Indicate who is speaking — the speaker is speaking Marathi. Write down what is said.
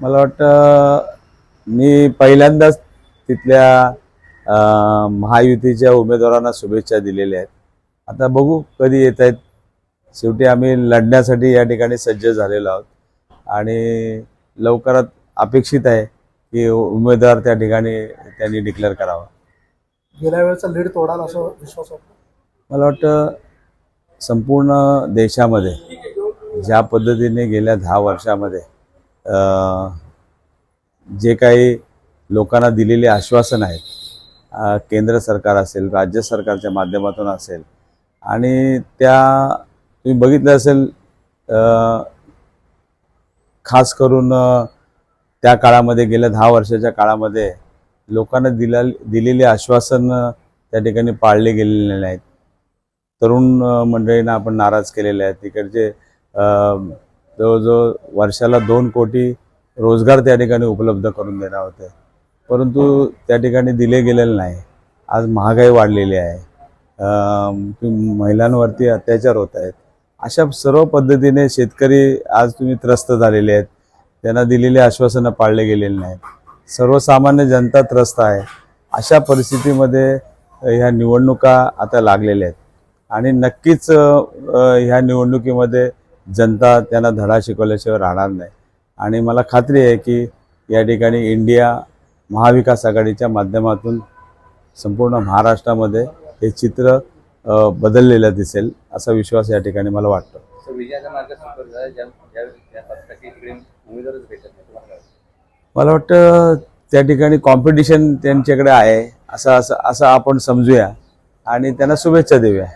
Speaker 1: मला वाटतं मी पहिल्यांदाच तिथल्या महायुतीच्या उमेदवारांना शुभेच्छा दिलेल्या आहेत. आता बघू कधी येत आहेत. शेवटी आम्ही लढण्यासाठी या ठिकाणी सज्ज झालेलो आहोत. आणि लवकरात अपेक्षित आहे की उमेदवार त्या ठिकाणी त्यांनी डिक्लेअर करावा.
Speaker 2: गेल्या वेळेचा लीड तोडाल असं विश्वास वाटतो
Speaker 1: मला वाटतं संपूर्ण देशामध्ये ज्या पद्धतीने गेल्या दहा वर्षामध्ये जे काही लोकांना दिलेले आश्वासन आहेत केंद्र सरकार असेल राज्य सरकारच्या माध्यमातून असेल आणि त्या तुम्ही बघितलं असेल खास करून त्या काळामध्ये गेल्या दहा वर्षाच्या काळामध्ये लोकांना दिला दिलेले आश्वासन त्या ठिकाणी पाळले गेलेले नाहीत. तरुण मंडळींना आपण नाराज केलेले आहेत. तिकडचे जवळजवळ वर्षाला दोन कोटी रोजगार त्या ठिकाणी उपलब्ध करून देणार होते. परंतु त्या ठिकाणी दिले गेलेले नाही. आज महागाई वाढलेली आहे. तुम्ही महिलांवरती अत्याचार होत आहेत. अशा सर्व पद्धतीने शेतकरी आज तुम्ही त्रस्त झालेले आहेत. त्यांना दिलेली आश्वासनं पाळले गेलेली नाहीत. सर्वसामान्य जनता त्रस्त आहे. अशा परिस्थितीमध्ये ह्या निवडणुका आता लागलेल्या आहेत. आणि नक्कीच ह्या निवडणुकीमध्ये जनता त्यांना धडा शिकवल्याशिवाय राहणार नाही. आणि मला खात्री आहे की या ठिकाणी इंडिया महाविकास आघाडीच्या माध्यमातून संपूर्ण महाराष्ट्रामध्ये हे चित्र बदललेलं दिसेल असा विश्वास या ठिकाणी मला
Speaker 3: वाटतं?
Speaker 1: मला वाटतं त्या ठिकाणी कॉम्पिटिशन त्यांच्याकडे आहे. असं असं असं आपण समजूया. आणि त्यांना शुभेच्छा देऊया.